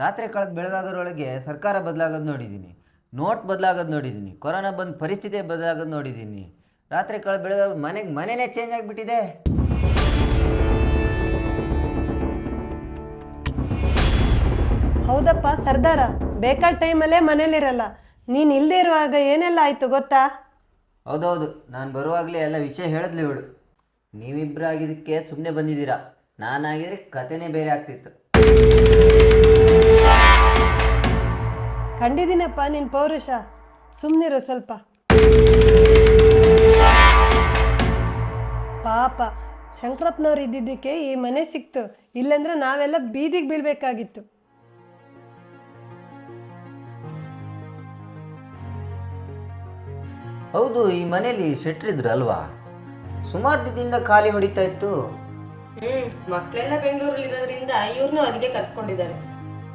ರಾತ್ರಿ ಕಳೆದು ಬೆಳಗಾಗೋರೊಳಗೆ ಸರ್ಕಾರ ಬದಲಾಗೋದು ನೋಡಿದ್ದೀನಿ. ನೋಟ್ ಬದಲಾಗೋದು ನೋಡಿದ್ದೀನಿ. ಕೊರೋನಾ ಬಂದ ಪರಿಸ್ಥಿತಿ ಬದಲಾಗೋದು ನೋಡಿದ್ದೀನಿ. ರಾತ್ರಿ ಕಳೆದು ಬೆಳಗಾಗ ಮನೆಗೆ ಮನೆಯೇ ಚೇಂಜ್ ಆಗಿಬಿಟ್ಟಿದೆ. ಹೌದಪ್ಪ ಸರ್ದಾರ ಬೇಕಾದ ಟೈಮಲ್ಲೇ ಮನೇಲಿರಲ್ಲ. ನೀನು ಇಲ್ಲದೆ ಇರುವಾಗ ಏನೆಲ್ಲ ಆಯಿತು ಗೊತ್ತಾ? ಹೌದೌದು ನಾನು ಬರುವಾಗಲೇ ಎಲ್ಲ ವಿಷಯ ಹೇಳಿದ್ಲಿ ಇವಳು. ನೀವಿಬ್ಬರಾಗಿದ್ದಕ್ಕೆ ಸುಮ್ಮನೆ ಬಂದಿದ್ದೀರಾ? ನಾನಾಗಿದ್ರೆ ಕತೆನೇ ಬೇರೆ ಆಗ್ತಿತ್ತು. ಕಂಡಿದ್ದೀನಪ್ಪ ನಿನ್ನ ಪೌರುಷ. ಸುಮ್ಮನಿರು ಸ್ವಲ್ಪ. ಪಾಪ ಶಂಕರಪ್ಪನವ್ರು ಇದ್ದಿದ್ದಕ್ಕೆ ಈ ಮನೆ ಸಿಕ್ತು. ಇಲ್ಲಂದ್ರೆ ನಾವೆಲ್ಲ ಬೀದಿಗೆ ಬೀಳ್ಬೇಕಾಗಿತ್ತು. ಹೌದು ಈ ಮನೆಯಲ್ಲಿ ಶೆಟ್ರಿದ್ರು ಅಲ್ವಾ? ಸುಮಾರು ದಿನದಿಂದ ಖಾಲಿ ಹೊಡಿತಾ ಇತ್ತು. ಹ್ಮ್ ಮಕ್ಕಳೆಲ್ಲ ಬೆಂಗಳೂರಲ್ಲಿ ಇರೋದ್ರಿಂದ ಇವ್ರನ್ನೂ ಅಲ್ಲಿಗೆ ಕರ್ಸ್ಕೊಂಡಿದ್ದಾರೆ.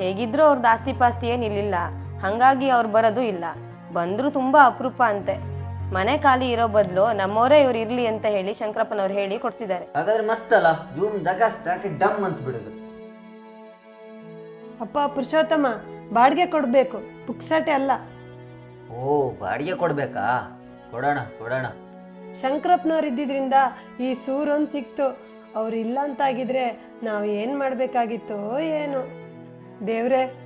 ಹೇಗಿದ್ರು ಅವ್ರದ್ದು ಆಸ್ತಿ ಪಾಸ್ತಿ ಏನಿಲ್ಲ ಹಂಗಾಗಿ ಅವ್ರು ಬರೋದು ಇಲ್ಲ. ಬಂದರೂ ತುಂಬ ಅಪರೂಪ ಅಂತೆ. ಮನೆ ಖಾಲಿ ಇರೋ ಬದಲು ನಮ್ಮವರೇ ಇವ್ರು ಇರ್ಲಿ ಅಂತ ಹೇಳಿ ಶಂಕರಪ್ಪನವ್ರು ಹೇಳಿ ಕೊಡ್ಸಿದ್ದಾರೆ. ಹಾಗಾದ್ರೆ ಮಸ್ತ್ ಅಲ್ಲ? ಜೂಮ್ ದಗಸ್ ಹಾಕಿ ಡಮ್ ಅನ್ಸ್ಬಿಡುದು. ಅಪ್ಪ ಪುರುಷೋತ್ತಮ ಬಾಡಿಗೆ ಕೊಡಬೇಕು. ಪುಕ್ಸಟೆ ಅಲ್ಲ. ಓ ಬಾಡಿಗೆ ಕೊಡ್ಬೇಕಾ? ಕೊಡೋಣ ಕೊಡೋಣ. ಶಂಕರಪ್ಪನವ್ರು ಇದ್ದಿದ್ರಿಂದ ಈ ಸೂರೊಂದು ಸಿಕ್ತು. ಅವ್ರು ಇಲ್ಲ ಅಂತಾಗಿದ್ರೆ ನಾವು ಏನು ಮಾಡಬೇಕಾಗಿತ್ತೋ ಏನು. ದೇವ್ರೆ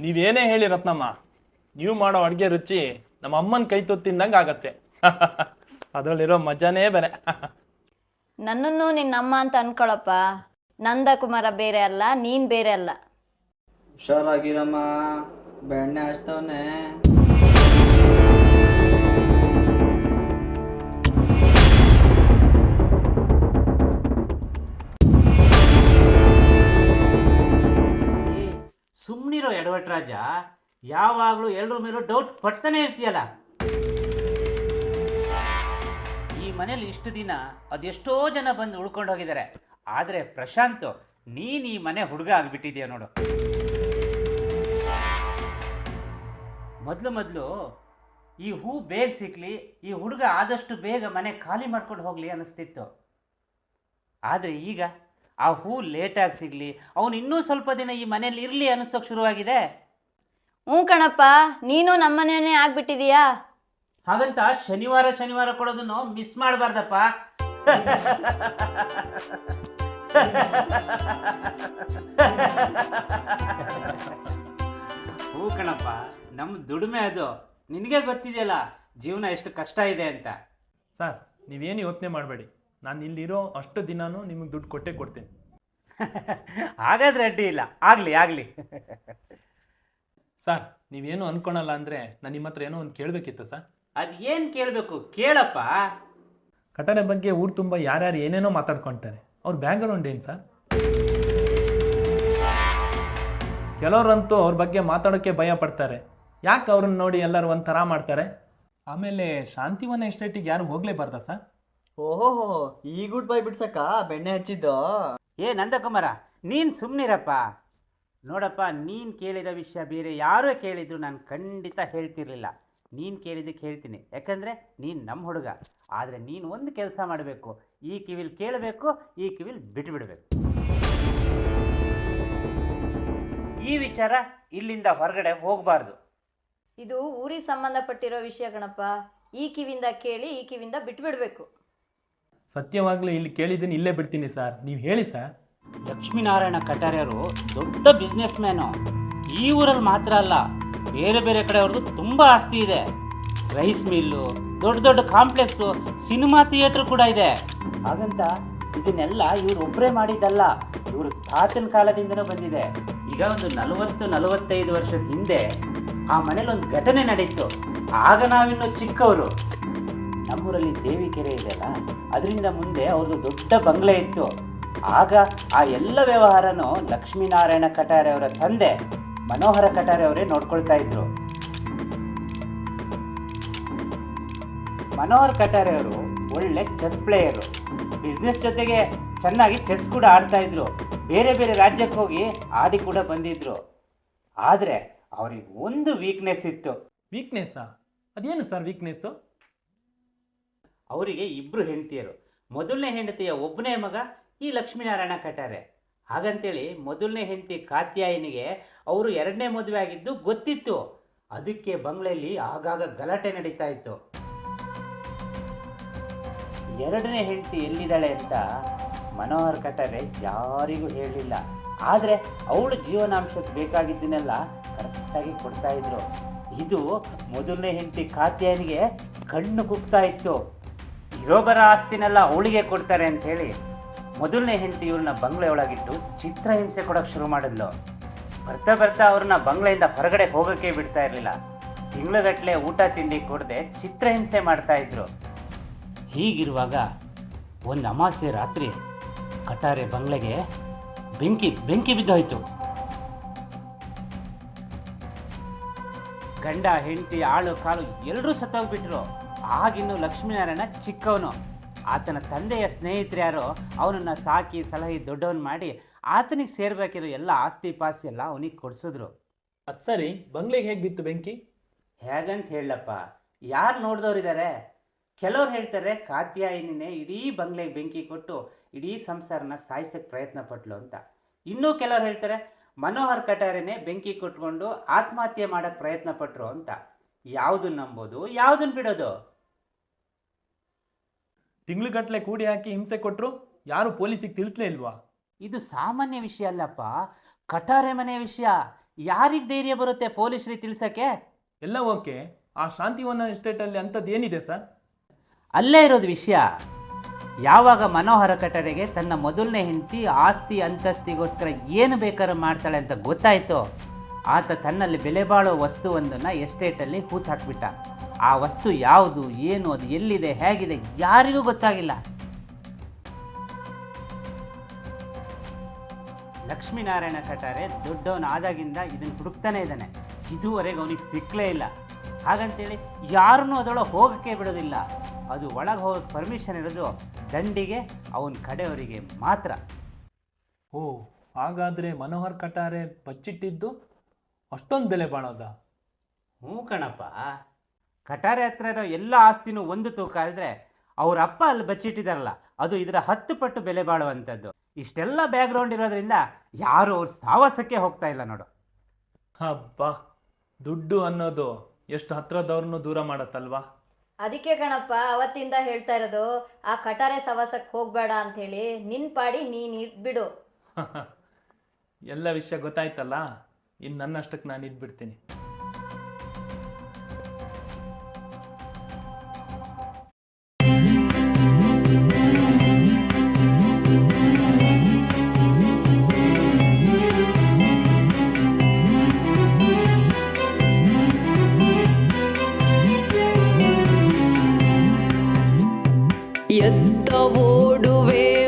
ನೀವೇನೇ ಹೇಳಿ ರತ್ನಮ್ಮ ನೀವು ಮಾಡೋ ಅಡುಗೆ ರುಚಿ ನಮ್ಮ ಅಮ್ಮನ ಕೈ ತುತ್ತು ತಿಂದಂಗೆ ಆಗತ್ತೆ. ಅದರಲ್ಲಿರೋ ಮಜಾನೇ ಬೇರೆ. ನನ್ನನ್ನು ನಿನ್ನಮ್ಮ ಅಂತ ಅನ್ಕೊಳಪ್ಪ. ನಂದ ಕುಮಾರ ಬೇರೆ ಅಲ್ಲ ನೀನ್ ಬೇರೆ ಅಲ್ಲ. ಹುಷಾರಾಗಿರಮ್ಮ. ಬೆಣ್ಣೆ ಹಚ್ತವನೆ. ಸುಮ್ಮನಿರೋ ಎಡವಟ್ರಾಜ ಯಾವಾಗಲೂ ಎಲ್ಲರ ಮೇಲೂ ಡೌಟ್ ಪಡ್ತಾನೆ ಇರ್ತೀಯಲ್ಲ. ಈ ಮನೇಲಿ ಇಷ್ಟು ದಿನ ಅದೆಷ್ಟೋ ಜನ ಬಂದು ಉಳ್ಕೊಂಡು ಹೋಗಿದ್ದಾರೆ. ಆದರೆ ಪ್ರಶಾಂತ್, ನೀನು ಈ ಮನೆ ಹುಡುಗ ಆಗಿಬಿಟ್ಟಿದೆಯಾ ನೋಡು. ಮೊದಲು ಮೊದಲು ಈ ಹೂ ಬೇಗ ಸಿಕ್ಲಿ, ಈ ಹುಡುಗ ಆದಷ್ಟು ಬೇಗ ಮನೆ ಖಾಲಿ ಮಾಡ್ಕೊಂಡು ಹೋಗಲಿ ಅನ್ನಿಸ್ತಿತ್ತು. ಆದರೆ ಈಗ ಆ ಹೂ ಲೇಟಾಗಿ ಸಿಗಲಿ. ಅವನು ಇನ್ನೂ ಸ್ವಲ್ಪ ದಿನ ಈ ಮನೇಲಿ ಇರಲಿ ಅನ್ನಿಸೋಕೆ ಶುರುವಾಗಿದೆ. ಹ್ಞೂ ಕಣಪ್ಪ ನೀನು ನಮ್ಮನೇನೆ ಆಗ್ಬಿಟ್ಟಿದೀಯಾ? ಹಾಗಂತ ಶನಿವಾರ ಶನಿವಾರ ಕೊಡೋದನ್ನು ಮಿಸ್ ಮಾಡಬಾರ್ದಪ್ಪ. ಹೂ ಕಣಪ್ಪ ನಮ್ಮ ದುಡಿಮೆ ಅದು. ನಿನಗೆ ಗೊತ್ತಿದೆಯಲ್ಲ ಜೀವನ ಎಷ್ಟು ಕಷ್ಟ ಇದೆ ಅಂತ. ಸರ್ ನೀವೇನು ಯೋಚನೆ ಮಾಡಬೇಡಿ. ನಾನು ಇಲ್ಲಿರೋ ಅಷ್ಟು ದಿನಾನು ನಿಮಗೆ ದುಡ್ಡು ಕೊಟ್ಟೇ ಕೊಡ್ತೀನಿ. ಹಾಗಾದ್ರೆ ಅಡ್ಡಿ ಇಲ್ಲ. ಆಗಲಿ ಆಗಲಿ. ಸರ್ ನೀವೇನು ಅನ್ಕೊಳಲ್ಲ ಅಂದರೆ ನಾನು ನಿಮ್ಮ ಹತ್ರ ಏನೋ ಒಂದು ಕೇಳಬೇಕಿತ್ತು ಸರ್. ಅದು ಏನು ಕೇಳಬೇಕು? ಕೇಳಪ್ಪ. ಘಟನೆ ಬಗ್ಗೆ ಊರು ತುಂಬ ಯಾರ್ಯಾರು ಏನೇನೋ ಮಾತಾಡ್ಕೊಳ್ತಾರೆ ಅವ್ರ ಬ್ಯಾಕ್ಗ್ರೌಂಡ್ ಏನು ಸರ್? ಕೆಲವರಂತೂ ಅವ್ರ ಬಗ್ಗೆ ಮಾತಾಡೋಕ್ಕೆ ಭಯ ಪಡ್ತಾರೆ. ಯಾಕೆ ಅವ್ರನ್ನ ನೋಡಿ ಎಲ್ಲರೂ ಒಂಥರ ಮಾಡ್ತಾರೆ? ಆಮೇಲೆ ಶಾಂತಿವನ ಎಸ್ಟೇಟಿಗೆ ಯಾರು ಹೋಗ್ಲೇಬಾರ್ದಾ ಸರ್? ಓಹೋ ಈ ಗುಡ್ ಬೈ ಬಿಡ್ಸಕ್ಕ? ಬೆಣ್ಣೆ ಹಚ್ಚಿದ್ದು? ಏ ನಂದಕುಮಾರ ನೀನು ಸುಮ್ಮನಿರಪ್ಪ ನೋಡಪ್ಪ ನೀನು ಕೇಳಿದ ವಿಷಯ ಬೇರೆ ಯಾರೋ ಕೇಳಿದ್ರು ನಾನು ಖಂಡಿತ ಹೇಳ್ತಿರ್ಲಿಲ್ಲ. ನೀನು ಕೇಳಿದಕ್ಕೆ ಹೇಳ್ತೀನಿ. ಯಾಕಂದರೆ ನೀನು ನಮ್ಮ ಹುಡುಗ. ಆದರೆ ನೀನು ಒಂದು ಕೆಲಸ ಮಾಡಬೇಕು. ಈ ಕಿವಿಲ್ ಕೇಳಬೇಕು ಈ ಕಿವಿಲ್ ಬಿಟ್ಬಿಡ್ಬೇಕು. ಈ ವಿಚಾರ ಇಲ್ಲಿಂದ ಹೊರಗಡೆ ಹೋಗಬಾರ್ದು. ಇದು ಊರಿಗೆ ಸಂಬಂಧಪಟ್ಟಿರೋ ವಿಷಯ ಗಣಪ್ಪ ಈ ಕಿವಿಂದ ಕೇಳಿ ಈ ಕಿವಿಂದ ಬಿಟ್ಬಿಡ್ಬೇಕು. ಸತ್ಯವಾಗ್ಲೂ ಇಲ್ಲಿ ಕೇಳಿದ್ದೀನಿ, ಇಲ್ಲೇ ಬಿಡ್ತೀನಿ ಸರ್. ನೀವು ಹೇಳಿ ಸರ್. ಲಕ್ಷ್ಮೀನಾರಾಯಣ ಕಟಾರಿಯವರು ದೊಡ್ಡ ಬಿಸ್ನೆಸ್ ಮ್ಯಾನು ಈ ಊರಲ್ಲಿ ಮಾತ್ರ ಅಲ್ಲ, ಬೇರೆ ಬೇರೆ ಕಡೆ ಅವ್ರದ್ದು ತುಂಬ ಆಸ್ತಿ ಇದೆ. ರೈಸ್ ಮಿಲ್ಲು ದೊಡ್ಡ ದೊಡ್ಡ ಕಾಂಪ್ಲೆಕ್ಸು ಸಿನಿಮಾ ಥಿಯೇಟ್ರ್ ಕೂಡ ಇದೆ. ಹಾಗಂತ ಇದನ್ನೆಲ್ಲ ಇವ್ರು ಒಬ್ಬರೇ ಮಾಡಿದ್ದಲ್ಲ, ಇವರು ತಾತನ ಕಾಲದಿಂದನೂ ಬಂದಿದೆ. ಈಗ ಒಂದು ನಲವತ್ತು, ನಲವತ್ತೈದು ವರ್ಷದ ಹಿಂದೆ ಆ ಮನೇಲಿ ಒಂದು ಘಟನೆ ನಡೀತು. ಆಗ ನಾವಿನ್ನೂ ಚಿಕ್ಕವರು. ನಮ್ಮೂರಲ್ಲಿ ದೇವಿಕೆರೆ ಇದೆಯಲ್ಲ ಅದರಿಂದ ಮುಂದೆ ಅವ್ರದ್ದು ದೊಡ್ಡ ಬಂಗ್ಲೆ ಇತ್ತು. ಆಗ ಆ ಎಲ್ಲ ವ್ಯವಹಾರನೂ ಲಕ್ಷ್ಮೀನಾರಾಯಣ ಕಟಾರೆ ಅವರ ತಂದೆ ಮನೋಹರ ಕಟಾರೆ ಅವರೇ ನೋಡ್ಕೊಳ್ತಾ ಇದ್ರು. ಮನೋಹರ್ ಕಟಾರೆ ಅವರು ಒಳ್ಳೆ ಚೆಸ್ ಪ್ಲೇಯರು ಬಿಸ್ನೆಸ್ ಜೊತೆಗೆ ಚೆನ್ನಾಗಿ ಚೆಸ್ ಕೂಡ ಆಡ್ತಾ ಇದ್ರು. ಬೇರೆ ಬೇರೆ ರಾಜ್ಯಕ್ಕೆ ಹೋಗಿ ಆಡಿ ಕೂಡ ಬಂದಿದ್ರು. ಆದರೆ ಅವ್ರಿಗೆ ಒಂದು ವೀಕ್ನೆಸ್ ಇತ್ತು. ವೀಕ್ನೆಸ್ಸಾ ಅದೇನು ಸರ್ ವೀಕ್ನೆಸ್ಸು ಅವರಿಗೆ ಇಬ್ಬರು ಹೆಂಡತಿಯರು. ಮೊದಲನೇ ಹೆಂಡತಿಯ ಒಬ್ಬನೇ ಮಗ ಈ ಲಕ್ಷ್ಮೀನಾರಾಯಣ ಕಟಾರೆ ಹಾಗಂತೇಳಿ ಮೊದಲನೇ ಹೆಂಡತಿ ಕಾತ್ಯಾಯನಿಗೆ ಅವರು ಎರಡನೇ ಮದುವೆ ಆಗಿದ್ದು ಗೊತ್ತಿತ್ತು. ಅದಕ್ಕೆ ಬಂಗ್ಲೆಯಲ್ಲಿ ಆಗಾಗ ಗಲಾಟೆ ನಡೀತಾ ಇತ್ತು. ಎರಡನೇ ಹೆಂಡತಿ ಎಲ್ಲಿದ್ದಾಳೆ ಅಂತ ಮನೋಹರ್ ಕಟಾರೆ ಯಾರಿಗೂ ಹೇಳಲಿಲ್ಲ. ಆದರೆ ಅವಳು ಜೀವನಾಂಶಕ್ಕೆ ಬೇಕಾಗಿದ್ದನ್ನೆಲ್ಲ ಕರೆಕ್ಟಾಗಿ ಕೊಡ್ತಾ ಇದ್ರು. ಇದು ಮೊದಲನೇ ಹೆಂಡತಿ ಕಾತ್ಯಾಯನಿಗೆ ಕಣ್ಣು ಕುಗ್ತಾ ಇತ್ತು. ಇರೋಬರ ಆಸ್ತಿನೆಲ್ಲ ಅವಳಿಗೆ ಕೊಡ್ತಾರೆ ಅಂತ ಹೇಳಿ ಮೊದಲನೇ ಹೆಂಡತಿ ಇವ್ರನ್ನ ಬಂಗ್ಲೆ ಒಳಗಿಟ್ಟು ಚಿತ್ರಹಿಂಸೆ ಕೊಡೋಕೆ ಶುರು ಮಾಡಿದ್ಲು. ಬರ್ತಾ ಬರ್ತಾ ಅವ್ರನ್ನ ಬಂಗ್ಲೆಯಿಂದ ಹೊರಗಡೆ ಹೋಗೋಕ್ಕೆ ಬಿಡ್ತಾ ಇರಲಿಲ್ಲ. ತಿಂಗಳಗಟ್ಟಲೆ ಊಟ ತಿಂಡಿ ಕೊಡದೆ ಚಿತ್ರಹಿಂಸೆ ಮಾಡ್ತಾ ಇದ್ರು. ಹೀಗಿರುವಾಗ ಒಂದು ಅಮಾವಾಸ್ಯೆ ರಾತ್ರಿ ಕಟಾರೆ ಬಂಗ್ಲೆಗೆ ಬೆಂಕಿ ಬೆಂಕಿ ಬಿದ್ದೋಯ್ತು. ಗಂಡ, ಹೆಂಡತಿ, ಆಳು, ಕಾಳು ಎಲ್ಲರೂ ಸತ್ತೋಗ್ಬಿಟ್ರು. ಆಗಿನ್ನು ಲಕ್ಷ್ಮೀನಾರಾಯಣ ಚಿಕ್ಕವನು. ಆತನ ತಂದೆಯ ಸ್ನೇಹಿತರು ಯಾರೋ ಅವನನ್ನು ಸಾಕಿ ಸಲಹಿ ದೊಡ್ಡವನು ಮಾಡಿ ಆತನಿಗೆ ಸೇರ್ಬೇಕಿರೋ ಎಲ್ಲ ಆಸ್ತಿ ಪಾಸ್ತಿ ಎಲ್ಲ ಅವನಿಗೆ ಕೊಡಿಸಿದ್ರು. ಅದು ಸರಿ ಬಂಗ್ಲೆಗೆ ಹೇಗೆ ಬಿತ್ತು ಬೆಂಕಿ? ಹೇಗಂತ ಹೇಳಪ್ಪ ಯಾರು ನೋಡಿದವರಿದ್ದಾರೆ ಕೆಲವ್ರು ಹೇಳ್ತಾರೆ ಕಾತ್ಯಾಯಿನಿನೇ ಇಡೀ ಬಂಗ್ಲೆಗೆ ಬೆಂಕಿ ಕೊಟ್ಟು ಇಡೀ ಸಂಸಾರನ ಸಾಯಿಸೋಕ್ಕೆ ಪ್ರಯತ್ನ ಪಟ್ಲು ಅಂತ. ಇನ್ನೂ ಕೆಲವ್ರು ಹೇಳ್ತಾರೆ ಮನೋಹರ್ ಕಟಾರೆನೇ ಬೆಂಕಿ ಕೊಟ್ಕೊಂಡು ಆತ್ಮಹತ್ಯೆ ಮಾಡೋಕ್ಕೆ ಪ್ರಯತ್ನ ಪಟ್ಟರು ಅಂತ. ಯಾವುದನ್ನ ನಂಬೋದು ಯಾವುದನ್ನ ಬಿಡೋದು? ತಿಂಗ್ಳುಗಟ್ಟಲೆ ಕೂಡಿ ಹಾಕಿ ಹಿಂಸೆ ಕೊಟ್ಟರು ಯಾರು ಪೊಲೀಸಿಗೆ ತಿಳಿಸ್ಲೇ ಇಲ್ವಾ? ಇದು ಸಾಮಾನ್ಯ ವಿಷಯ ಅಲ್ಲಪ್ಪ. ಕಟಾರೆ ಮನೆ ವಿಷಯ. ಯಾರಿಗೆ ಧೈರ್ಯ ಬರುತ್ತೆ ಪೊಲೀಸರಿಗೆ ತಿಳ್ಸಕ್ಕೆ? ಎಲ್ಲ ಓಕೆ. ಆ ಶಾಂತಿವನ ಎಸ್ಟೇಟಲ್ಲಿ ಅಂಥದ್ದು ಏನಿದೆ ಸರ್? ಅಲ್ಲೇ ಇರೋದು ವಿಷಯ. ಯಾವಾಗ ಮನೋಹರ ಕಟರೆಗೆ ತನ್ನ ಮೊದಲನೇ ಹೆಂಡತಿ ಆಸ್ತಿ ಅಂತಸ್ತಿಗೋಸ್ಕರ ಏನು ಬೇಕಾದ್ರೂ ಮಾಡ್ತಾಳೆ ಅಂತ ಗೊತ್ತಾಯ್ತೋ ಆತ ತನ್ನಲ್ಲಿ ಬೆಲೆ ಬಾಳೋ ವಸ್ತುವೊಂದನ್ನು ಎಸ್ಟೇಟಲ್ಲಿ ಹೂತ್ ಹಾಕ್ಬಿಟ್ಟ ಆ ವಸ್ತು ಯಾವುದು ಏನು ಅದು ಎಲ್ಲಿದೆ ಹೇಗಿದೆ ಯಾರಿಗೂ ಗೊತ್ತಾಗಿಲ್ಲ. ಲಕ್ಷ್ಮೀನಾರಾಯಣ ಕಟಾರೆ ದೊಡ್ಡವನ ಆದಾಗಿಂದ ಇದನ್ನು ಹುಡುಕ್ತಾನೆ ಇದ್ದಾನೆ. ಇದುವರೆಗೆ ಅವನಿಗೆ ಸಿಕ್ಕಲೇ ಇಲ್ಲ. ಹಾಗಂತೇಳಿ ಯಾರನ್ನು ಅದರೊಳಗೆ ಹೋಗೋಕ್ಕೆ ಬಿಡೋದಿಲ್ಲ. ಅದು ಒಳಗೆ ಹೋಗೋಕ್ಕೆ ಪರ್ಮಿಷನ್ ಇರೋದು ದಂಡಿಗೆ ಅವನ ಕಡೆಯವರಿಗೆ ಮಾತ್ರ. ಓ ಹಾಗಾದರೆ ಮನೋಹರ್ ಕಟಾರೆ ಬಚ್ಚಿಟ್ಟಿದ್ದು ಅಷ್ಟೊಂದು ಬೆಲೆ ಬಾಳೋದಾ ಹ್ಞೂ ಕಣಪ್ಪ. ಕಟಾರೆ ಹತ್ರ ಇರೋ ಎಲ್ಲ ಆಸ್ತಿನೂ ಒಂದು ತೂಕ ಆದ್ರೆ ಅವ್ರ ಅಪ್ಪ ಅಲ್ಲಿ ಬಚ್ಚಿಟ್ಟಿದಾರಲ್ಲ ಅದು ಇದರ ಹತ್ತು ಪಟ್ಟು ಬೆಲೆ ಬಾಳುವಂಥದ್ದು ಇಷ್ಟೆಲ್ಲ ಬ್ಯಾಕ್ಗ್ರೌಂಡ್ ಇರೋದ್ರಿಂದ ಯಾರು ಅವ್ರ ಸಾವಸಕ್ಕೆ ಹೋಗ್ತಾ ಇಲ್ಲ ನೋಡು. ಹಬ್ಬ ದುಡ್ಡು ಅನ್ನೋದು ಎಷ್ಟು ಹತ್ರದವ್ರನ್ನೂ ದೂರ ಮಾಡತ್ತಲ್ವಾ? ಅದಕ್ಕೆ ಕಣಪ್ಪ ಅವತ್ತಿಂದ ಹೇಳ್ತಾ ಇರೋದು ಆ ಕಟಾರೆ ಸವಾಸಕ್ಕೆ ಹೋಗ್ಬೇಡ ಅಂತ ಹೇಳಿ ನಿನ್ ಪಾಡಿ ನೀನ್ ಇದ್ಬಿಡು ಎಲ್ಲ ವಿಷಯ ಗೊತ್ತಾಯ್ತಲ್ಲ? ಇನ್ನು ನನ್ನಷ್ಟಕ್ಕೆ ನಾನು ಇದ್ಬಿಡ್ತೀನಿ. ಎತ್ತ ಓಡುವೆ